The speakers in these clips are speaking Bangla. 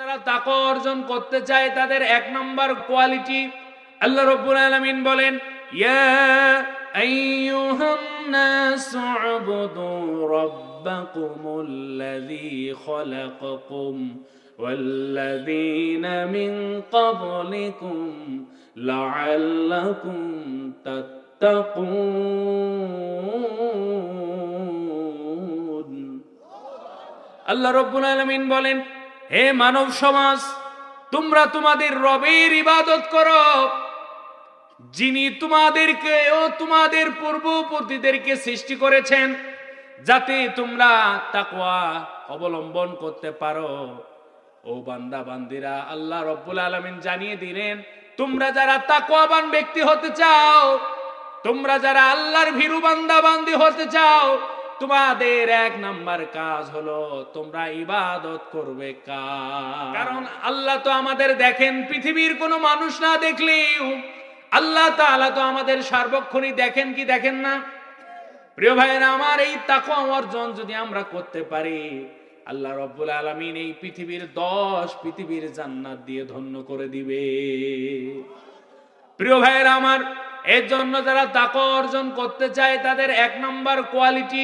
যারা তাকওয়া অর্জন করতে চায় তাদের এক নম্বর কোয়ালিটি আল্লাহ রব্বুল আলামিন বলেন ইয়া আইয়ুহান নাসু উবুদু রাব্বাকুমুল্লাযী খলাকাকুম والذين من قبلكم لعلكم تتقون আল্লাহ রব্বুল আলামিন বলেন হে মানব সমাজ, তোমরা তোমাদের রবের ইবাদত করো। যিনি তোমাদেরকে ও তোমাদের পূর্ববর্তীদেরকে সৃষ্টি করেছেন, যাতে তোমরা তাকওয়া অবলম্বন করতে পারো। ও বান্দা, বান্দিরা, আল্লাহ রব্বুল আলামিন জানিয়ে দিলেন, তোমরা যারা তাকওয়াবান ব্যক্তি হতে চাও, তোমরা যারা আল্লাহর ভীরু বান্দা, বান্দি হতে চাও তোমাদের এক নাম্বার কাজ হলো তোমরা ইবাদত করবে কারণ আল্লাহ তো আমাদের দেখেন, পৃথিবীর কোনো মানুষ না দেখলেও আল্লাহ তাআলা তো আমাদের সার্বক্ষণই দেখেন কি দেখেন না? প্রিয় ভাইয়েরা, আমার এই তাকওয়া অর্জন যদি আমরা করতে পারি, আল্লাহ রব্বুল আলামিন এই পৃথিবীর দশ পৃথিবীর জান্নাত দিয়ে ধন্য করে দিবে। প্রিয় ভাইয়েরা, আমার এর জন্য যারা তাকওয়া অর্জন করতে চায়, তাদের এক নম্বর কোয়ালিটি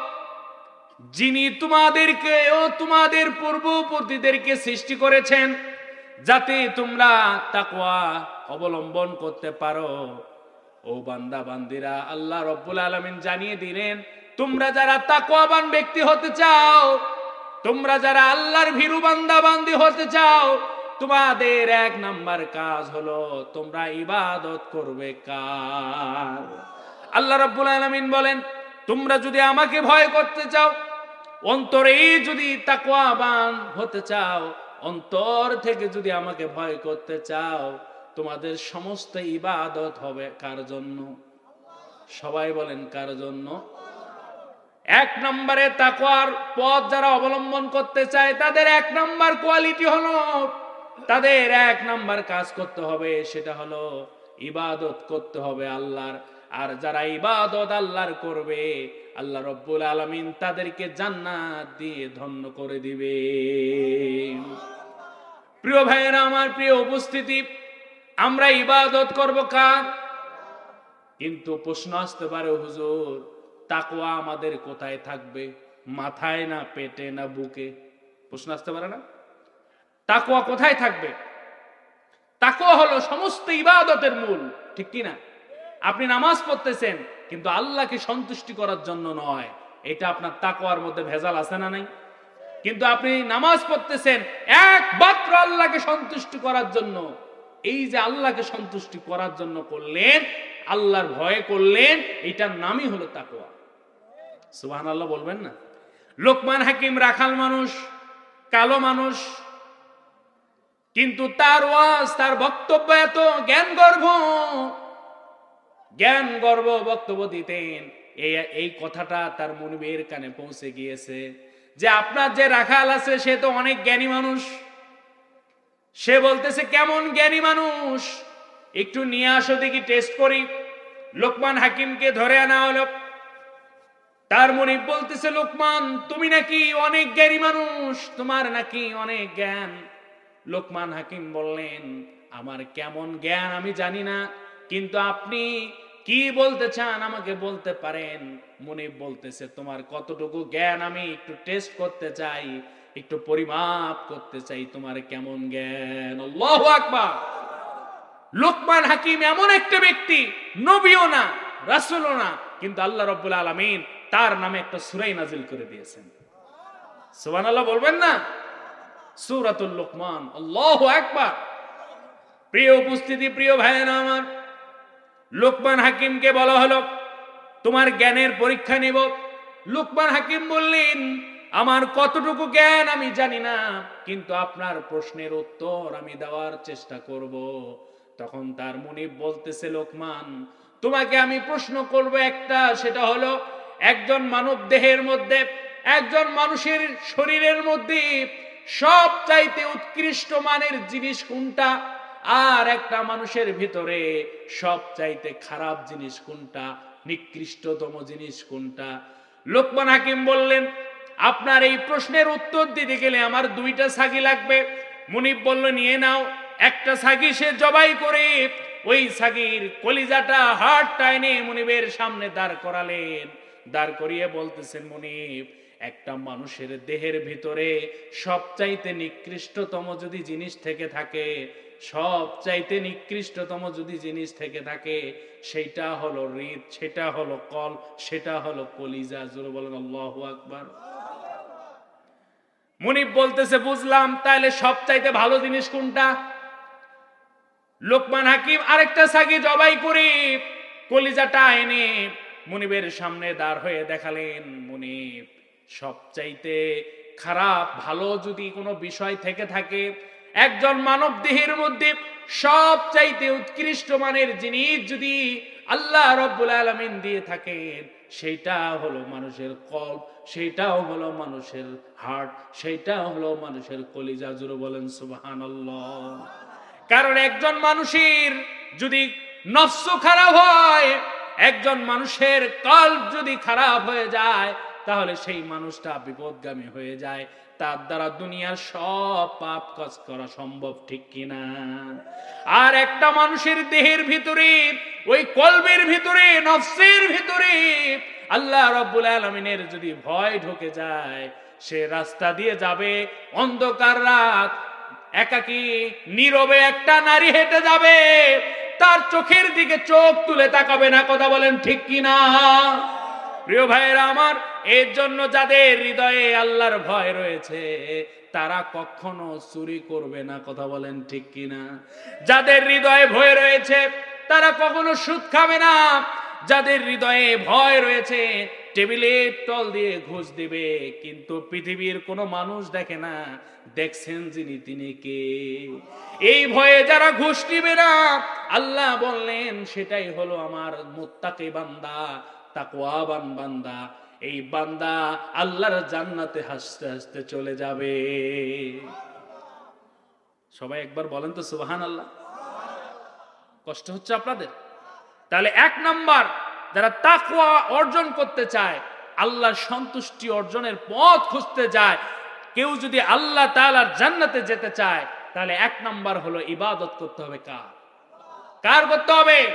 যিনি তোমাদেরকে ও তোমাদের পূর্ববর্তীদেরকে সৃষ্টি করেছেন, যাতে তোমরা তাকওয়া অবলম্বন করতে পারো। ও বান্দা, বান্দিরা, আল্লাহ রব্বুল আলামিন জানিয়ে দিলেন, তোমরা যারা তাকওয়াবান ব্যক্তি হতে চাও, তোমরা যারা আল্লাহর ভীরু বান্দা বান্দি হতে চাও, তোমাদের এক নাম্বার কাজ হলো তোমরা ইবাদত করবে কার? আল্লাহ রাব্বুল আলামিন বলেন, তোমরা যদি আমাকে ভয় করতে চাও অন্তরে যদি তাকওয়াবান হতে চাও, অন্তর থেকে যদি আমাকে ভয় করতে চাও, তোমাদের সমস্ত ইবাদত হবে কার জন্য? সবাই বলেন কার জন্য? এক নম্বরে তাকওয়ার পথ যারা অবলম্বন করতে চায়, তাদের এক নম্বর কোয়ালিটি হলো, তাদের এক নাম্বার কাজ করতে হবে, সেটা হলো ইবাদত করতে হবে আল্লাহর। আর যারা ইবাদত আল্লাহর করবে আল্লাহ রব্বুল আলমিন তাদেরকে জান্নাত দিয়ে ধন্য করে দিবে। প্রিয় ভাইয়েরা, আমার প্রিয় উপস্থিতি, আমরা ইবাদত করব কার? কিন্তু প্রশ্ন আসতে পারে, হুজুর, তাকওয়া আমাদের কোথায় থাকবে? মাথায় না পেটে না বুকে? প্রশ্ন আসতে পারে না? তাকওয়া কোথায় থাকবে? তাকওয়া হলো সমস্ত ইবাদতের মূল, ঠিক কি না আপনি নামাজ পড়তেছেন কিন্তু আল্লাহকে সন্তুষ্টি করার জন্য নয়। এটা আপনার তাকওয়ার মধ্যে ভেজাল আছে না নাই? কিন্তু আপনি নামাজ পড়তেছেন, একমাত্র আল্লাহকে সন্তুষ্টি করার জন্য। এই যে আল্লাহকে সন্তুষ্টি করার জন্য করলেন, আল্লাহর ভয়ে করলেন, এটার নামই হলো তাকোয়া সুবহান আল্লাহ বলবেন না? লোকমান হাকিম রাখাল মানুষ, কালো মানুষ, কিন্তু তার ওয়াজ, তার বক্তব্য এত জ্ঞান গর্ভ জ্ঞান, গর্ব, বক্তব্য দিতেন। এই এই কথাটা তার মনিবের কানে পৌঁছে গিয়েছে যে আপনার যে রাখাল আছে, সে তো অনেক জ্ঞানী মানুষ। সে বলতেছে, কেমন জ্ঞানী মানুষ? একটু নিয়ে আসো দেখি টেস্ট করি। লোকমান হাকিমকে ধরে আনা হলো। তার মনিব বলতেছে, লোকমান, তুমি নাকি অনেক জ্ঞানী মানুষ? তোমার নাকি অনেক জ্ঞান? লোকমান হাকিম বললেন, আমার কেমন জ্ঞান আমি জানি না। কিন্তু আপনি কি বলতে চান আমাকে বলতে পারেন? মনিব বলতেছে, তোমার কতটুকু জ্ঞান আমি একটু টেস্ট করতে চাই, একটু পরিমাপ করতে চাই, তোমার কেমন জ্ঞান? আল্লাহু আকবার। লোকমান হাকিম এমন একটা ব্যক্তি, নবীও না, রাসূলও না, কিন্তু আল্লাহ রাব্বুল আলামিন তার নামে একটা সূরাই নাজিল করে দিয়েছেন। সুবহানাল্লাহ বলবেন না? সূরাতুল লোকমান, আল্লাহু আকবার। প্রিয় উপস্থিতি, প্রিয় ভাইয়েরা আমার লোকমান হাকিমকে বলা হলো, তোমার জ্ঞানের পরীক্ষা নেব। লোকমান হাকিম বললেন, আমার কতটুকু জ্ঞান আমি জানি না, কিন্তু আপনার প্রশ্নের উত্তর আমি দেওয়ার চেষ্টা করব। তখন তার মুনিব বলতেছে, লোকমান, তোমাকে আমি প্রশ্ন করব একটা, সেটা হলো, একজন মানব দেহের মধ্যে, একজন মানুষের শরীরের মধ্যে সব চাইতে উৎকৃষ্ট মানের জিনিস কোনটা? আর একটা মানুষের ভিতরে সব চাইতে খারাপ জিনিস কোনটা? নিকৃষ্টতম জিনিস কোনটা? লোকমান হাকিম বললেন, আপনার এই প্রশ্নের উত্তর দিতে গেলে আমার দুইটা ছাগি লাগবে। মুনিব বলল, নিয়ে নাও। একটা ছাগি সে জবাই করে, ওই ছাগির কলিজাটা হাট টাইনে মুনিবের সামনে দাঁড় করালেন। দাঁড় করিয়ে বলতেছেন, মুনিব, একটা মানুষের দেহের ভিতরে সবচাইতে নিকৃষ্টতম যদি জিনিস থেকে থাকে সব চাইতে নিকৃষ্টতম যদি জিনিস থেকে থাকে সেটা হলো হৃদ, সেটা হলো কল, সেটা হলো কলিজা। জোরে বলেন, আল্লাহু আকবার। মুনিব বলতেছে, বুঝলাম তাহলে সব চাইতে ভালো জিনিস কোনটা? লোকমান হাকিম, আরেকটা সাগি জবাই করে। কলিজাটা এনে মুনিবের সামনে দাঁড় হয়ে দেখালেন মুনিব। সবচাইতে খারাপ, ভালো যদি কোনো বিষয় থেকে থাকে একজন মানব দেহের মধ্যে সবচাইতে উৎকৃষ্ট মানের জিনিস যদি আল্লাহ রব্বুল আলমিন দিয়ে থাকেন, সেটা হলো মানুষের কল সেটাও হলো মানুষের হার্ট সেইটাও হলো মানুষের কলিজা জুড়ে বলেন সুবাহান কারণ একজন মানুষের যদি নফস খারাপ হয়, একজন মানুষের কল যদি খারাপ হয়ে যায় তাহলে সেই মানুষটা বিপদগামী হয়ে যায়। তার দ্বারা দুনিয়ার সব পাপ কাজ করা সম্ভব, ঠিক কিনা আর একটা মানুষের দেহের ভিতরে, ওই কলবের ভিতরে, নফসের ভিতরে আল্লাহ রব্বুল আলমিনের যদি ভয় ঢুকে যায়, সে রাস্তা দিয়ে যাবে, অন্ধকার রাত, একাকি, নীরবে একটা নারী হেঁটে যাবে। তার চোখের দিকে চোখ তুলে তাকাবে না, কথা বলেন ঠিক কিনা প্রিয় ভাইয়েরা আমার এর জন্য যাদের হৃদয়ে আল্লাহর ভয় রয়েছে, তারা কখনো চুরি করবে না, কথা বলেন ঠিক কিনা? যাদের হৃদয়ে ভয় রয়েছে, তারা কখনো সুদ খাবে না। যাদের হৃদয়ে ভয় রয়েছে, টেবিলে তল দিয়ে ঘুষ দিবে, কিন্তু পৃথিবীর কোনো মানুষ দেখে না, দেখছেন যিনি, তিনি কে? এই ভয়ে যারা ঘুষ দিবে না, আল্লাহ বললেন, সেটাই হলো আমার মুত্তাকি বান্দা, তাকওয়াবান বান্দা। এই বান্দা আল্লাহর জান্নাতে হাসতে হাসতে চলে যাবে। সবাই একবার বলেন তো সুবাহান আল্লাহ কষ্ট হচ্ছে আপনাদের? তাহলে এক নাম্বার, যারা তাকওয়া অর্জন করতে চায়, আল্লাহর সন্তুষ্টি অর্জনের পথ খুঁজতে যায়। কেউ যদি আল্লাহ তাআলার জান্নাতে যেতে চায়, তাহলে এক নাম্বার হলো ইবাদত করতে হবে কার? কার করতে হবে?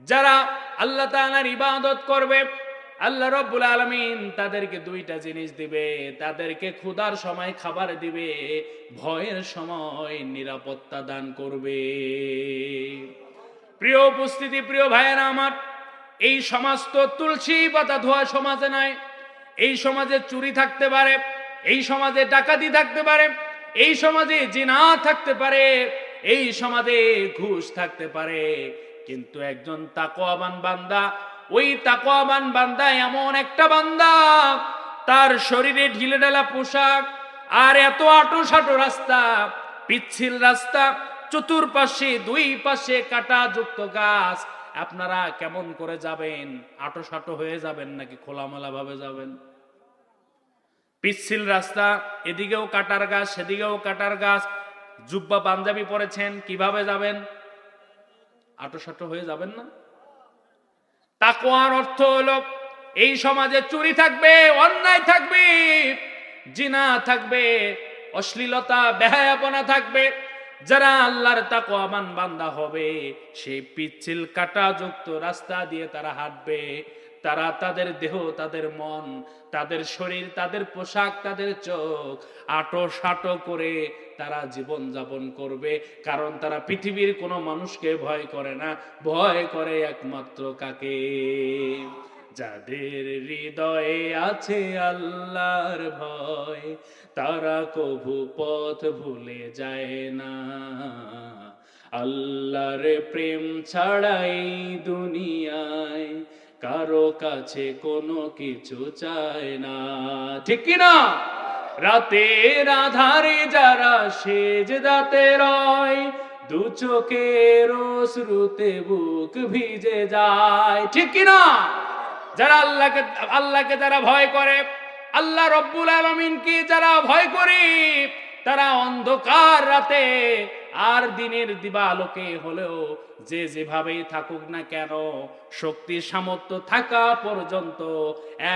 যারা আল্লাহ তাআলার ইবাদত করবে আল্লাহ রব্বুল আলমিন তাদেরকে দুইটা জিনিস দিবে। তাদেরকে ক্ষুধার সময় খাবার দিবে, ভয়ের সময় নিরাপত্তা দান করবে। প্রিয় উপস্থিতি, প্রিয় ভাইয়েরা আমার, এই সমাজ তো তুলসী পাতা ধোয়া সমাজে নয় এই সমাজে চুরি থাকতে পারে, এই সমাজে ডাকাতি থাকতে পারে, এই সমাজে জিনা থাকতে পারে, এই সমাজে ঘুষ থাকতে পারে। কিন্তু একজন তাকোয়াবান বান্দা ওই তাকোয়াবান বান্দা এমন একটা বান্দা, তার শরীরে ঢিলে ঢালা পোশাক আর এত আটো সাটো রাস্তা, পিচ্ছিল রাস্তা, চতুর্পাশে, দুই পাশে কাটা যুক্ত গাছ। আপনারা কেমন করে যাবেন? আটো সাটো হয়ে যাবেন নাকি খোলামেলা ভাবে যাবেন? পিচ্ছিল রাস্তা, এদিকেও কাটার গাছ, সেদিকেও কাটার গাছ। জুব্বা পাঞ্জাবি পরেছেন, কীভাবে যাবেন? আটো সাটো হয়ে যাবেন না? তাকোয়ার অর্থ হলো, এই সমাজে চুরি থাকবে, অন্যায় থাকবে, জিনা থাকবে, অশ্লীলতা, বেহায়াপনা থাকবে। যারা আল্লাহর তাকওয়ামান বান্দা হবে সেই পিচ্ছিল কাটা যুক্ত রাস্তা দিয়ে তারা হাঁটবে। তারা তাদের দেহ, তাদের মন, তাদের শরীর, তাদের পোশাক, তাদের চোখ আটো সাটো করে তারা জীবন যাপন করবে। কারণ তারা পৃথিবীর কোনো মানুষকে ভয় করে না। ভয় করে একমাত্র কাকে? যাদের হৃদয়ে আছে আল্লাহর ভয়, তারা কভু পথ ভুলে যায় না। আল্লাহর প্রেম ছাড়াই দুনিয়ায় কারও কাছে কোনো কিছু চায় না। ঠিক না রাতের আধারে যারা সেজ দাতে রয়, দু চোখের শ্রুতে বুক ভিজে যায়। ঠিক না যারা আল্লাহকে আল্লাহকে যারা ভয় করে, আল্লাহ রব্বুল আলমিনকে যারা ভয় করে? তারা অন্ধকার রাতে আর দিনের দিবা আলোকে হলেও যে যেভাবেই থাকুক না কেন শক্তি সামর্থ্য থাকা পর্যন্ত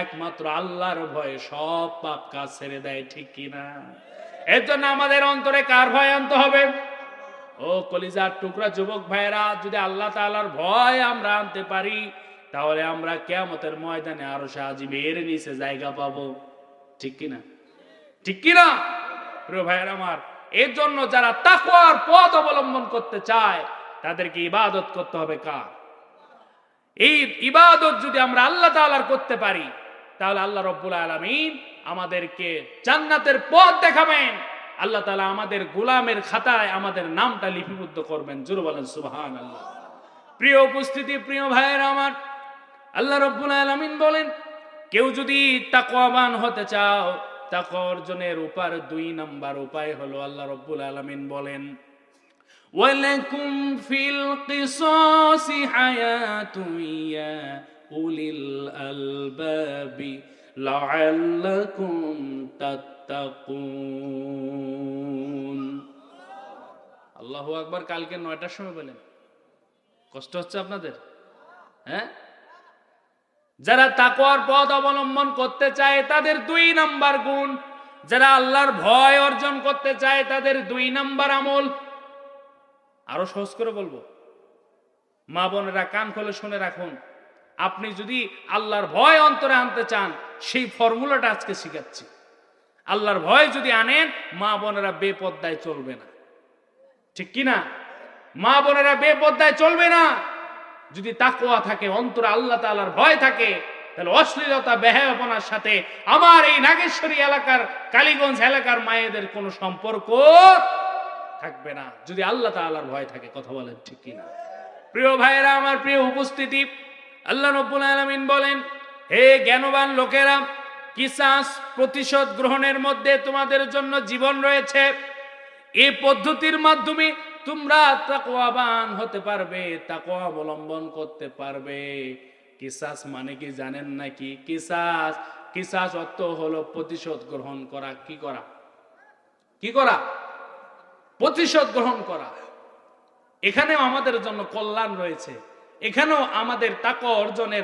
একমাত্র আল্লাহর ভয়ে সব পাপ কাজ ছেড়ে দেয়, ঠিক কিনা এর জন্য আমাদের অন্তরে কার ভয় আনতে হবে? ও কলিজার টুকরা যুবক ভাইয়েরা, যদি আল্লাহ তাআলার ভয় আমরা আনতে পারি, তাহলে আমরা কেয়ামতের ময়দানে আরও সাজিবের নিচে জায়গা পাবো, ঠিক কিনা ঠিক কিনা প্রিয় ভাইয়ের আমার এর জন্য যারা তাকওয়ার পথ অবলম্বন করতে চায়, তাদেরকে ইবাদত করতে হবে কার? এই ইবাদত যদি আমরা আল্লাহ তাআলার করতে পারি, তাহলে আল্লাহ রব্বুল আলামিন আমাদেরকে জান্নাতের পথ দেখাবেন। আল্লাহ তাআলা আমাদের গোলামের খাতায় আমাদের নামটা লিপিবদ্ধ করবেন। জোর বলেন সুবহান আল্লাহ প্রিয় উপস্থিতি, প্রিয় ভাইয়ের আমার, আল্লাহ রব্বুল আলামিন বলেন, কেউ যদি তাকওয়াবান হতে চাও তাকওয়া অর্জনের উপার দুই নাম্বার উপায় হলো আল্লাহ রব্বুল আলামিন বলেন, ওয়ালাকুম ফিল কিসাসি হায়াতুন ইয়া উলিল আলবাবি লাআল্লাকুম তাত্তাকুন। আল্লাহু আকবার কালকে নয়টার সময় বলেন। কষ্ট হচ্ছে আপনাদের? হ্যাঁ? যারা তাকওয়ার পথ অবলম্বন করতে চায় তাদের দুই নাম্বার গুণ। যারা আল্লাহর ভয় অর্জন করতে চায় তাদের দুই নাম্বার আমল। আরও সহজ করে বলব। মা বোনেরা, কান খোলে শুনে রাখুন। আপনি যদি আল্লাহর ভয় অন্তরে আনতে চান, সেই ফর্মুলাটা আজকে শিখাচ্ছি। আল্লাহর ভয় যদি আনেন, মা বোনেরা বেপদ্দায় চলবে না। ঠিক কি না মা বোনেরা বেপদ্দায় চলবে না। যদি তাকোয়া থাকে, অন্তরে আল্লাহ তাআলার ভয় থাকে, তাহলে অশ্লীলতা, বেহায়াপনার সাথে আমার এই নাগেশ্বরী এলাকার, কালীগঞ্জ এলাকার মায়েদের কোনো সম্পর্ক থাকবে না। যদি আল্লাহ তাআলার ভয় থাকে, কথা বলেন ঠিক কিনা? প্রিয় ভাইয়েরা, আমার প্রিয় উপস্থিতি, আল্লাহ রব্বুল আলামিন বলেন, হে জ্ঞানবান লোকেরা, কিসাস প্রতিশোধ গ্রহণের মধ্যে তোমাদের জন্য জীবন রয়েছে। এই পদ্ধতির মাধ্যমে তোমরা তাকওয়াবান হতে পারবে, তাকওয়া অবলম্বন করতে পারবে। কিসাস মানে কি জানেন নাকি? কিসাস কিসাস অর্থ হলো প্রতিশোধ গ্রহণ করা। কি করা? কি করা? প্রতিশোধ গ্রহণ করা। এখানেও আমাদের জন্য কল্যাণ রয়েছে। এখানেও আমাদের তাক অর্জনের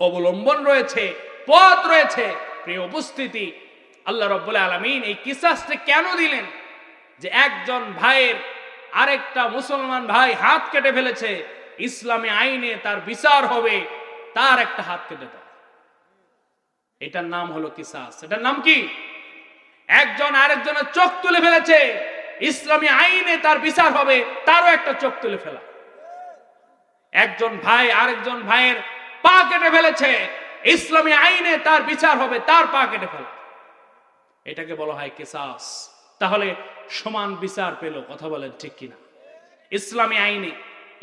অবলম্বন রয়েছে, পথ রয়েছে। প্রিয় উপস্থিতি, আল্লাহ রব্বুল আলমিন এই কিসাসটা কেন দিলেন? যে একজন ভাইয়ের আরেকটা মুসলমান ভাই হাত কেটে ফেলেছে, ইসলামী আইনে তার বিচার হবে, তার একটা হাত কেটে দেয় এটার নাম হলো কিসাস। এটার নাম কি? একজন আরেকজনের চোখ তুলে ফেলেছে, ইসলামী আইনে তার বিচার হবে, তারও একটা চোখ তুলে ফেলা। একজন ভাই আরেকজন ভাইয়ের পা কেটে ফেলেছে, ইসলামী আইনে তার বিচার হবে, তার পা কেটে ফেলা। এটাকে বলা হয় কিসাস। তাহলে সমান বিচার পেল, কথা বলেন ঠিক কিনা। ইসলামী আইনে,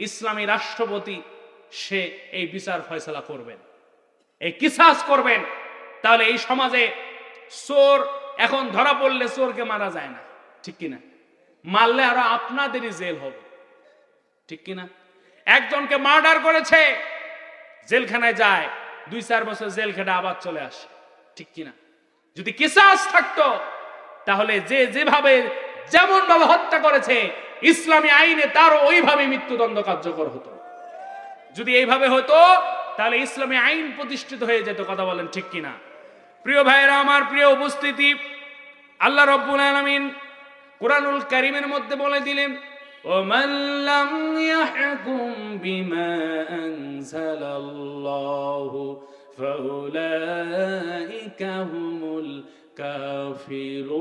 ইসলামী রাষ্ট্রপতি, সে এই বিচার ফয়সলা করবেন। এই কিসাস করবেন। তাহলে এই সমাজে চোর, এখন ধরা পড়লে চোরকে মারা যায় না, ঠিক কিনা? মারলে আরও আপনাদেরই জেল হবে, ঠিক কিনা? একজনকে মার্ডার করেছে, জেলখানায় যায়, দুই চার বছর জেল খেটে আবার চলে আসে, ঠিক কিনা? যদি কিসাস থাকতো, তাহলে যে যেভাবে যেমন ভাবে হত্যা করেছে ইসলামী আইনে তারও ওইভাবে মৃত্যুদণ্ড কার্যকর হতো যদি এইভাবে হতো তাহলে ইসলামী আইন প্রতিষ্ঠিত হয়ে যেত কথা বলেন ঠিক কিনা প্রিয় ভাইয়েরা আমার প্রিয় উপস্থিতি আল্লাহ রব্বুল আলামিন কোরআনুল কারিমের মধ্যে বলে দিলেন ومن لم يحكم بما أنزل الله فأولئك هم الكافرون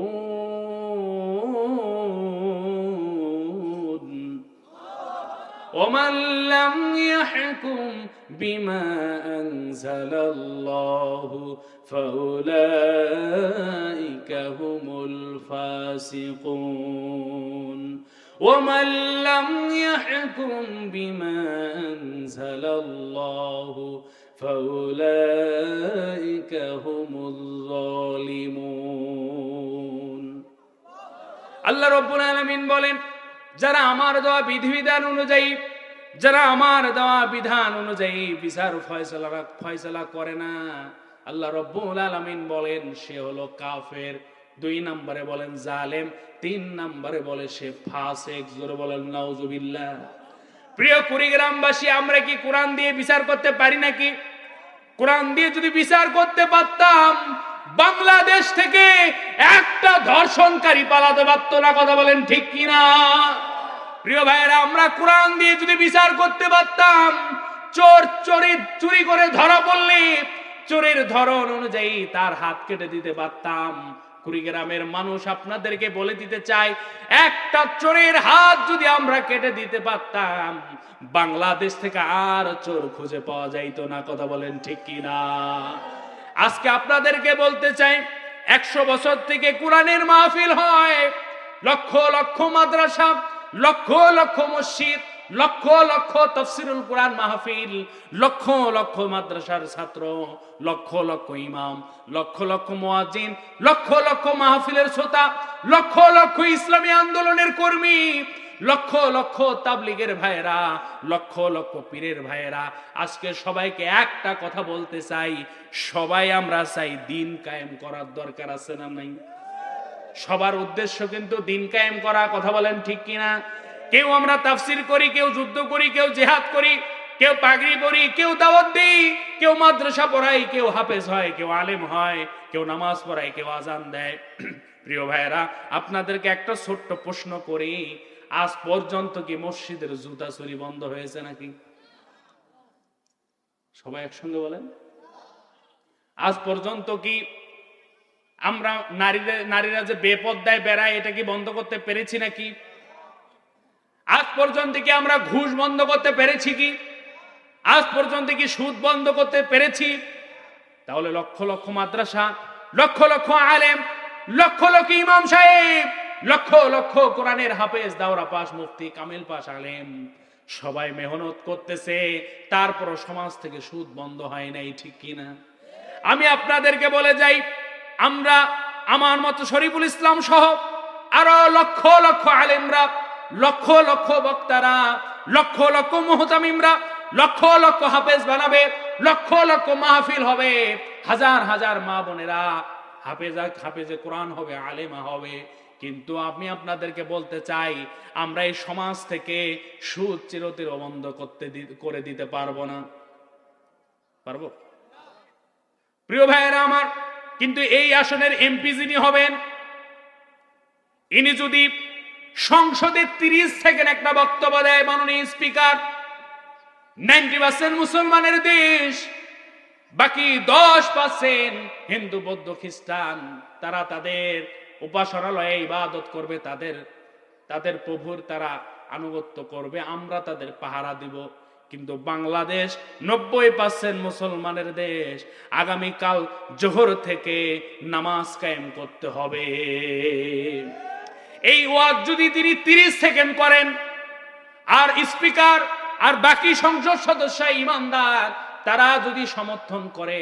ومن لم يحكم بما أنزل الله فأولئك هم الفاسقون. ومن لم يحكم بما أنزل الله فأولئك هم الظالمون আল্লাহ রব্বুল আলামিন বলেন যারা আমার দেওয়া বিধিবিধান অনুযায়ী যারা আমার দেওয়া বিধান অনুযায়ী বিচার ফয়সালা ফয়সালা করে না আল্লাহ রব্বুল আলামিন বলেন সে হলো কাফের দুই নম্বরে বলেন জালেম তিন নম্বরে বলে সে ফাসেক জোরে বলেন নাউজুবিল্লাহ প্রিয় কুড়িগ্রামবাসী আমরা কি কোরআন দিয়ে বিচার করতে পারি নাকি কোরআন দিয়ে যদি বিচার করতে পারতাম, বাংলাদেশ থেকে একটা ধর্ষণকারী পালাতে পারতো না, কথা বলেন ঠিক কিনা? প্রিয় ভাইয়েরা, আমরা কোরআন দিয়ে যদি বিচার করতে পারতাম, চোর চোরে চুরি করে ধরা পড়লে, চোরের ধরন অনুযায়ী তার হাত কেটে দিতে পারতাম। কুড়িগ্রামের মানুষ আপনাদেরকে বলে দিতে চাই একটা চোরের হাত যদি আমরা কেটে দিতে পারতাম, বাংলাদেশ থেকে আর চোর খুঁজে পাওয়া যাইতো না, কথা বলেন ঠিক কিনা? আজকে আপনাদেরকে বলতে চাই, একশো বছর থেকে কোরআনের মাহফিল হয়, লক্ষ লক্ষ মাদ্রাসা, লক্ষ লক্ষ মসজিদ লক্ষ লক্ষ তফসিরুল কোরআন মাহফিল, লক্ষ লক্ষ মাদ্রাসার ছাত্র, লক্ষ লক্ষ ইমাম, লক্ষ লক্ষ মুয়াজ্জিন, লক্ষ লক্ষ মাহফিলের শ্রোতা, লক্ষ লক্ষ ইসলামী আন্দোলনের কর্মী, লক্ষ লক্ষ তাবলিগের ভাইয়েরা, লক্ষ লক্ষ পীরের ভাইয়েরা। আজকে সবাইকে একটা কথা বলতে চাই, সবাই আমরা চাই দিন কায়েম করার দরকার আছে না নাই? সবার উদ্দেশ্য কিন্তু দিন কায়েম করা, কথা বলেন ঠিক কিনা? কেউ আমরা তাফসির করি, কেউ যুদ্ধ করি, কেউ জেহাদ করি, কেউ পাগড়ি পরি, কেউ দাওয়াত দিই, কেউ মাদ্রাসা পড়াই, কেউ হাফেজ হয়, কেউ আলেম হয়, কেউ নামাজ পড়ায় কেউ আজান দেয়। প্রিয় ভাইয়েরা, আপনাদেরকে একটা ছোট্ট প্রশ্ন করি, আজ পর্যন্ত কি মসজিদের জুতা চুরি বন্ধ হয়েছে নাকি? সবাই একসঙ্গে বলেন। আজ পর্যন্ত কি আমরা নারীরা নারীরা যে বেপদ্দায় বেড়ায়, এটা কি বন্ধ করতে পেরেছি নাকি? আজ পর্যন্ত কি আমরা ঘুষ বন্ধ করতে পেরেছি কি? আজ পর্যন্ত কি সুদ বন্ধ করতে পেরেছি? তাহলে লক্ষ লক্ষ মাদ্রাসা, লক্ষ লক্ষ আলেম, লক্ষ লক্ষ ইমাম সাহেব, লক্ষ লক্ষ কোরআনের হাফেজ, দাওরা পাশ, মুফতি, কামেল পাশ, আলেম, সবাই মেহনত করতেছে, তারপরও সমাজ থেকে সুদ বন্ধ হয় নাই, ঠিক কিনা আমি আপনাদেরকে বলে যাই, আমরা, আমার মতো শরীফুল ইসলাম সহ আরও লক্ষ লক্ষ আলেমরা লক্ষ লক্ষ বক্তারা, লক্ষ লক্ষ মোহতামিমরা, লক্ষ লক্ষ হাফেজ বানাবে, লক্ষ লক্ষ মাহফিল হবে। হাজার হাজার মা বোনেরা, হাফেজা, হাফেজে কোরআন হবে, আলেমা হবে। কিন্তু আমি আপনাদেরকে বলতে চাই, আমরা এই সমাজ থেকে সুদ চিরতির বন্ধ করতে করে দিতে পারব না। পারব? প্রিয় ভাইয়েরা আমার, কিন্তু এই আসনের এমপি যিনি হবেন, ইনি যদি সংসদে তিরিশ সেকেন্ড একটা বক্তব্য দেয় মাননীয় স্পিকার। নাইনটি পার্সেন্ট মুসলমানের দেশ, বাকি দশ পার্সেন্ট হিন্দু, বৌদ্ধ, খ্রিস্টান, তারা তাদের উপাসনালয়ে ইবাদত করবে, তাদের তাদের প্রভুর তারা আনুগত্য করবে, আমরা তাদের পাহারা দিব। কিন্তু বাংলাদেশ নব্বই পার্সেন্ট মুসলমানের দেশ, আগামীকাল জোহর থেকে নামাজ কায়েম করতে হবে। এই ওয়াজ যদি তিনি তিরিশ সেকেন্ড করেন, আর স্পিকার আর বাকি সংসদ সদস্য ইমানদার, তারা যদি সমর্থন করে,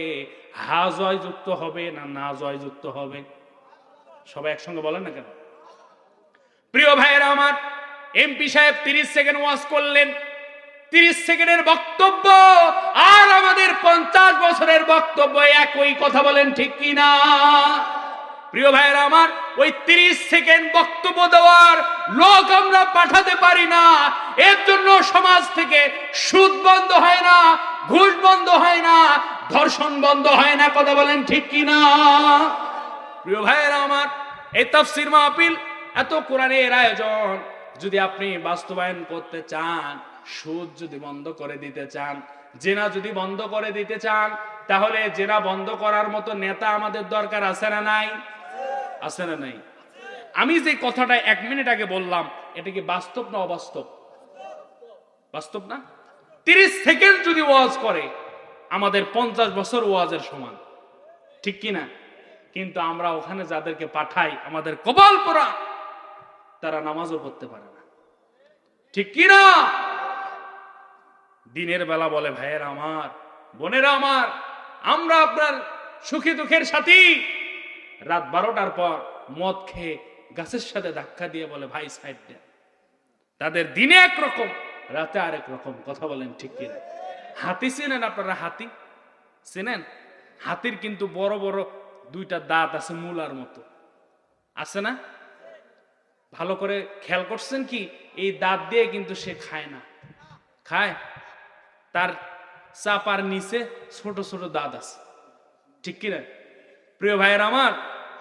হা জয়যুক্ত হবে না না জয়যুক্ত হবে? সবাই একসঙ্গে বলেন না কেন? প্রিয় ভাইয়েরা আমার, এমপি সাহেব তিরিশ সেকেন্ড ওয়াজ করলেন। তিরিশ সেকেন্ডের বক্তব্য, আর আমাদের পঞ্চাশ বছরের বক্তব্য একই কথা বলেন ঠিক কি না প্রিয় ভাইয়েরা আমার, ওই তিরিশ সেকেন্ড বক্তব্য দেওয়ার লোক আমরা পাঠাতে পারি না। এর জন্য সমাজ থেকে সুদ বন্ধ হয় না, ঘুষ বন্ধ হয় না, ধর্ষণ বন্ধ হয় না, কথা বলেন ঠিক কি না? প্রিয় ভাইয়েরা আমার, এই তাফসির মাহফিল এত কোরআনের আয়োজন। যদি আপনি বাস্তবায়ন করতে চান, সুদ যদি বন্ধ করে দিতে চান, জেনা যদি বন্ধ করে দিতে চান, তাহলে জেনা বন্ধ করার মতো নেতা আমাদের দরকার আছে না নাই? আছে না নাই? আমি যে কথাটা এক মিনিট আগে বললাম, এটা কি বাস্তব না অবাস্তব? বাস্তব না? তিরিশ সেকেন্ড যদি ওয়াজ করে, আমাদের পঞ্চাশ বছর ওয়াজের সমান। ঠিক কি না? কিন্তু আমরা ওখানে যাদেরকে পাঠাই, আমাদের কপাল পোড়া, তারা নামাজও পড়তে পারে না। ঠিক কি না? দিনের বেলা বলে, ভাইয়ের আমার, বোনেরা আমার, আমরা আপনার সুখী দুঃখের সাথী। রাত বারোটার পর মদ খেয়ে গাছের সাথে ধাক্কা দিয়ে বলে, ভাই, সাইড তাদের দিনে একরকম রাতে আরেক রকম, কথা বলেন ঠিক কিনা? হাতি চেনেন আপনারা হাতি? চেনেন? হাতির কিন্তু বড় বড় দুইটা দাঁত আছে মূলার মতো। আছে না? ভালো করে খেয়াল করছেন কি? এই দাঁত দিয়ে কিন্তু সে খায় না। খায়? তার চাপার নিচে ছোট ছোট দাঁত আছে। ঠিক কিনা? প্রিয় ভাইয়ের আমার,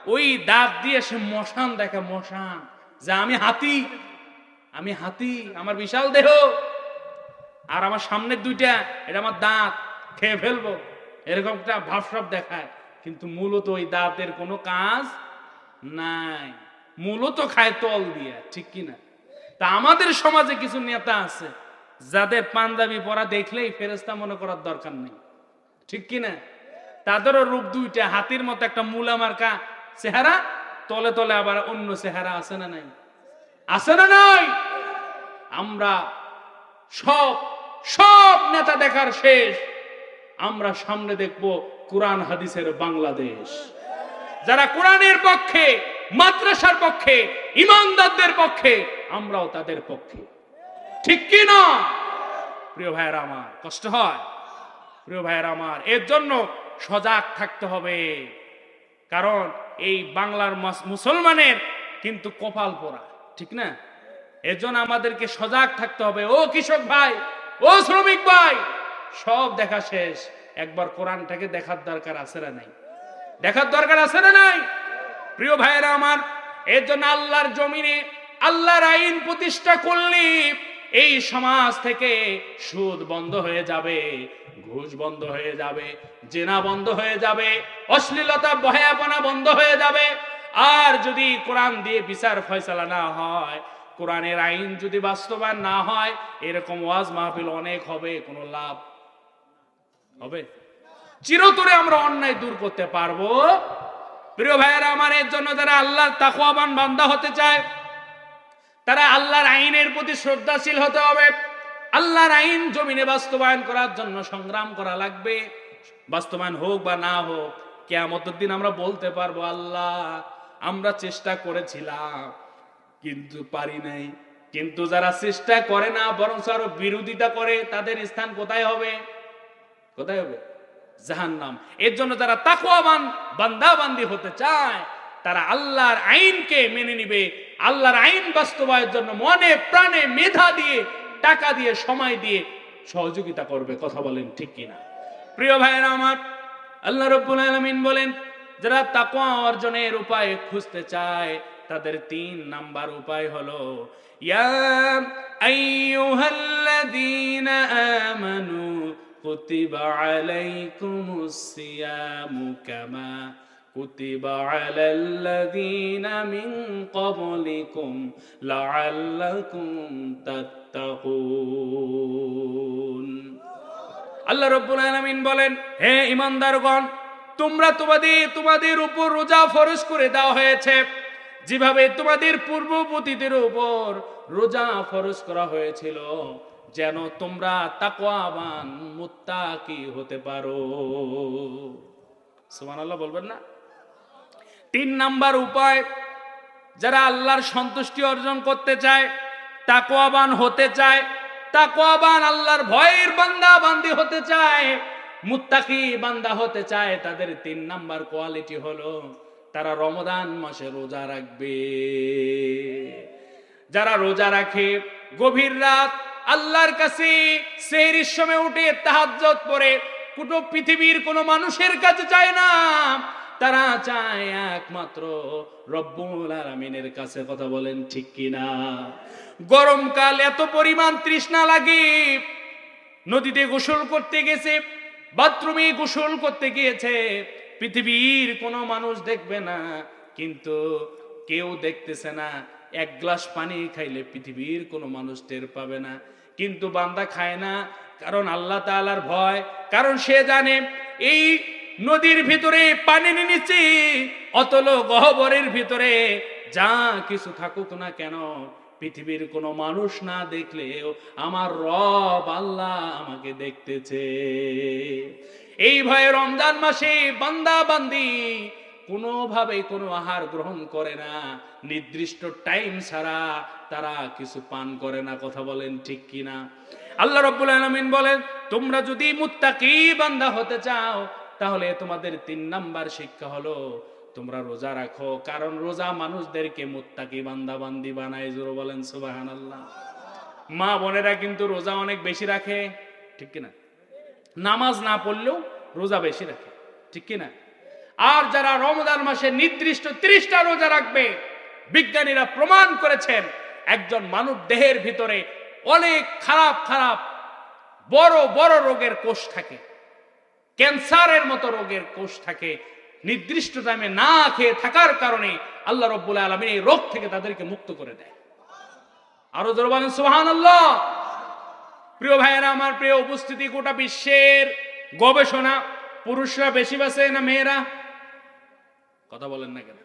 ওই দাঁত দিয়ে সে মশান দেখে, মশান। যে আমি হাতি আমি হাতি, আমার বিশাল দেহ। আর আমার সামনের দুইটা, এটা আমার দাঁত, খেয়ে ফেলব। এরকম একটা ভাবসাব দেখায়। কিন্তু মূলত ওই দাঁতের কোনো কাজ নাই। মূলত খায় তল দিয়া, ঠিক কিনা? তা আমাদের সমাজে কিছু নেতা আছে, যাদের পাঞ্জাবি পরা দেখলেই ফেরেস্তা মনে করার দরকার নেই। ঠিক কিনা? তাদেরও রূপ দুইটা, হাতির মতো একটা মূলা মার্কা। চেহারা? তলে তলে আবার অন্য চেহারা আছে না নাই? আছে না নাই? আমরা সব সব নেতা দেখার শেষ। আমরা সামনে দেখব কোরআন, হাদিসের বাংলাদেশ। যারা কোরআনের পক্ষে, মাদ্রাসার পক্ষে, ইমানদারদের পক্ষে, আমরাও তাদের পক্ষে। ঠিক কি না? প্রিয় ভাইয়েরা আমার, কষ্ট হয়? প্রিয় ভাইয়েরা আমার, এর জন্য সজাগ থাকতে হবে। কারণ এই বাংলার মুসলমানের কিন্তু কপাল পোড়া, ঠিক না? এর জন্য আমাদেরকে সজাগ থাকতে হবে। ও কৃষক ভাই, ও শ্রমিক ভাই, সব দেখা শেষ। একবার কোরআনটাকে দেখার দরকার আছে না নাই? দেখার দরকার আছে না নাই? প্রিয় ভাইয়েরা আমার এর জন্য আল্লাহর জমিনে আল্লাহর আইন প্রতিষ্ঠা করলি এই সমাজ থেকে সুদ বন্ধ হয়ে যাবে। ঘুষ বন্ধ হয়ে যাবে, জেনা বন্ধ হয়ে যাবে, অশ্লীলতা বহায়াপনা বন্ধ হয়ে যাবে। আর যদি কোরআন দিয়ে বিচার ফয়সালা না হয়, কোরআনের আইন যদি বাস্তবায়ন না হয়, এরকম ওয়াজ মাহফিল অনেক হবে, কোনো লাভ হবে? চিরতরে আমরা অন্যায় দূর করতে পারব। প্রিয় ভাইয়েরা, আমার এর জন্য যারা আল্লাহর তাকওয়াবান বান্দা হতে চায়, তারা আল্লাহর আইনের প্রতি শ্রদ্ধাশীল হতে হবে। আল্লাহর আইন জমিনে বাস্তবায়ন করার জন্য সংগ্রাম করা লাগবে। বাস্তবায়ন হোক বা না হোক, কেয়ামতের দিন আমরা বলতে পারব, আল্লাহ, আমরা চেষ্টা করেছিলাম, কিন্তু পারি নাই। কিন্তু যারা চেষ্টা করে না বরং আরও বিরোধিতা করে, তাদের স্থান কোথায় হবে? কোথায় হবে? জাহান্নাম। এর জন্য যারা তাকওয়াবান, বান্দাবান্দি হতে চায়, তারা আল্লাহর আইনকে মেনে নিবে। আল্লাহর আইন বাস্তবায়ের জন্য মনে প্রাণে মেধা দিয়ে টাকা দিয়ে, সময় দিয়ে সহযোগিতা করবে, কথা বলেন ঠিক কিনা? প্রিয় ভাইয়েরা আমার, আল্লাহ রব্বুল আলামিন বলেন, যারা তাকওয়া অর্জনের উপায় খুঁজতে চায়, তাদের তিন নাম্বার উপায় হলো, ইয়া আইয়ুহাল্লাযীনা আমানু কুতিবা আলাইকুমুস সিয়ামু কামা কুতিবা আলাল্লাযীনা মিন ক্বাবলিকুম লাআল্লাকুম তাত্তাকুন আল্লাহ রব্বুল আলামিন বলেন, হে ইমানদারগণ তোমরা তোমাদের তোমাদের উপর রোজা ফরজ করে দেওয়া হয়েছে। যেভাবে তোমাদের পূর্ববর্তীদের উপর রোজা ফরজ করা হয়েছিল, যেন তোমরা তাকওয়াবান, মুত্তাকি হতে পারো। সুবহানাল্লাহ বলবেন না? তিন নাম্বার উপায়, যারা আল্লাহর সন্তুষ্টি অর্জন করতে চায়, তাকওয়াবান হতে চায়, তাকওয়াবান আল্লাহর ভয়ের বান্দা, বান্দি হতে চায়, মুত্তাকি বান্দা হতে চায়, তাদের তিন নাম্বার কোয়ালিটি হলো, তারা রমজান মাসে রোজা রাখবে। যারা রোজা রাখে, গভীর রাত আল্লাহর কাছে সেই সময় উঠে তাহাজ্জত পরে কোনো পৃথিবীর কোনো মানুষের কাছে চায় না। তারা চায় একমাত্র রব্বুল আলামিনের কাছে কথা বলেন ঠিক কিনা? গরমকাল এত পরিমাণ তৃষ্ণা লাগে, নদীতে গোসল করতে গেছে, বাথরুমে গোসল করতে গিয়েছে, পৃথিবীর কোনো মানুষ দেখবে না, কিন্তু কেউ দেখতেছে না, এক গ্লাস পানি খাইলে পৃথিবীর কোনো মানুষ টের পাবে না, কিন্তু বান্দা খায় না, কারণ আল্লাহ তাআলার ভয়, কারণ সে জানে এই নদীর ভিতরে পানির নিচে অতল গহবরের ভিতরে যা কিছু থাকুক না কেন, পৃথিবীর কোনো মানুষ না দেখলেও আমার রব আল্লাহ আমাকে দেখতেছে। এই ভয়ে রমজান মাসে বান্দা বান্দি কোনোভাবে কোনো আহার গ্রহণ করে না। নির্দিষ্ট টাইম ছাড়া তারা কিছু পান করে না, কথা বলেন ঠিক কিনা? আল্লাহ রব্বুল আলমিন বলেন, তোমরা যদি মুত্তাকি বান্দা হতে চাও তাহলে তোমাদের তিন নাম্বার শিক্ষা হলো, তোমরা রোজা রাখো, কারণ রোজা মানুষদেরকে মুত্তাকি বান্দা বান্দি বানায়, জোর বলেন সুবাহান আল্লাহ মা বোনেরা কিন্তু রোজা অনেক বেশি রাখে, ঠিক কিনা? নামাজ না পড়লেও রোজা বেশি রাখে, ঠিক কিনা? আর যারা রমজান মাসে নির্দিষ্ট ত্রিশটা রোজা রাখবে, বিজ্ঞানীরা প্রমাণ করেছেন, একজন মানব দেহের ভিতরে অনেক খারাপ খারাপ বড় বড় রোগের কোষ থাকে। ক্যান্সারের মতো রোগের কোষ থাকে, নির্দিষ্ট টাইমে না খেয়ে থাকার কারণে আল্লাহ রব্বুল আলমী এই রোগ থেকে তাদেরকে মুক্ত করে দেয়। আরও জোর সোহান আল্লাহ প্রিয় ভাইয়েরা, আমার প্রিয় উপস্থিতি, গোটা বিশ্বের গবেষণা, পুরুষরা বেশি বাসে না মেয়েরা? কথা বলেন না কেন?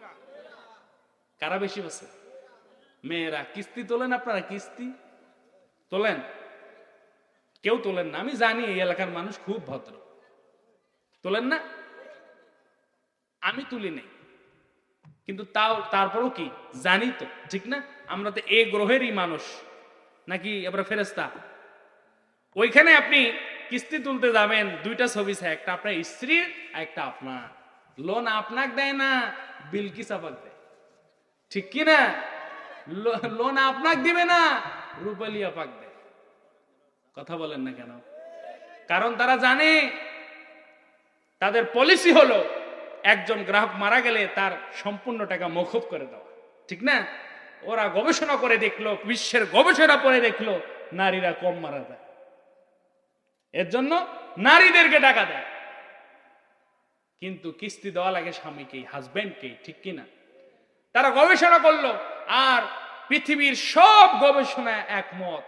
কারা বেশি বাসে? মেয়েরা। কিস্তি তোলেন আপনারা? কিস্তি? তোলেন? কেউ তোলেন না। আমি জানি এই এলাকার মানুষ খুব ভদ্র। তোলেন না? আমি তুলি নেই। কিন্তু তাও, তারপরও কি? জানি তো, ঠিক না? আমরা তো এ গ্রহেরই মানুষ। নাকি আমরা ফেরেস্তা ওইখানে আপনি কিস্তি তুলতে যাবেন, দুইটা ছবি চাই একটা আপনার স্ত্রীর আর একটা আপনার। লোন আপনাক দেয় না বিলকিস আপাক দেয়? ঠিক কি না? লোন আপনাক দিবে না রূপালি আপাক দেয়। কথা বলেন না কেন? কারণ তারা জানে তাদের পলিসি হলো, একজন গ্রাহক মারা গেলে তার সম্পূর্ণ টাকা মকুব করে দেওয়া। ঠিক না? ওরা গবেষণা করে দেখল, বিশ্বের গবেষণা করে দেখল, নারীরা কম মারা যায়। এর জন্য নারীদেরকে টাকা দেয়। কিন্তু কিস্তি দেওয়া লাগে স্বামীকেই হাজবেন্ডকেই ঠিক কিনা তারা গবেষণা করল, আর পৃথিবীর সব গবেষণায় একমত।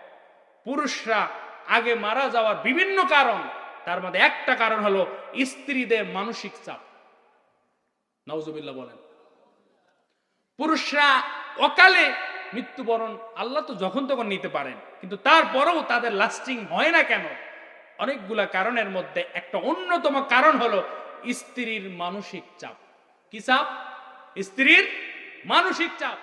পুরুষরা আগে মারা যাওয়ার বিভিন্ন কারণ, তার মধ্যে একটা কারণ হলো স্ত্রীদের মানসিক চাপ। নওজুবিল্লাহ বলেন, পুরুষরা অকালে মৃত্যুবরণ আল্লাহ তো যখন তখন নিতে পারেন, কিন্তু তারপরেও তাদের লাস্টিং হয় না কেন? অনেকগুলা কারণের মধ্যে একটা অন্যতম কারণ হলো স্ত্রীর মানসিক চাপ। কি চাপ? স্ত্রীর মানসিক চাপ।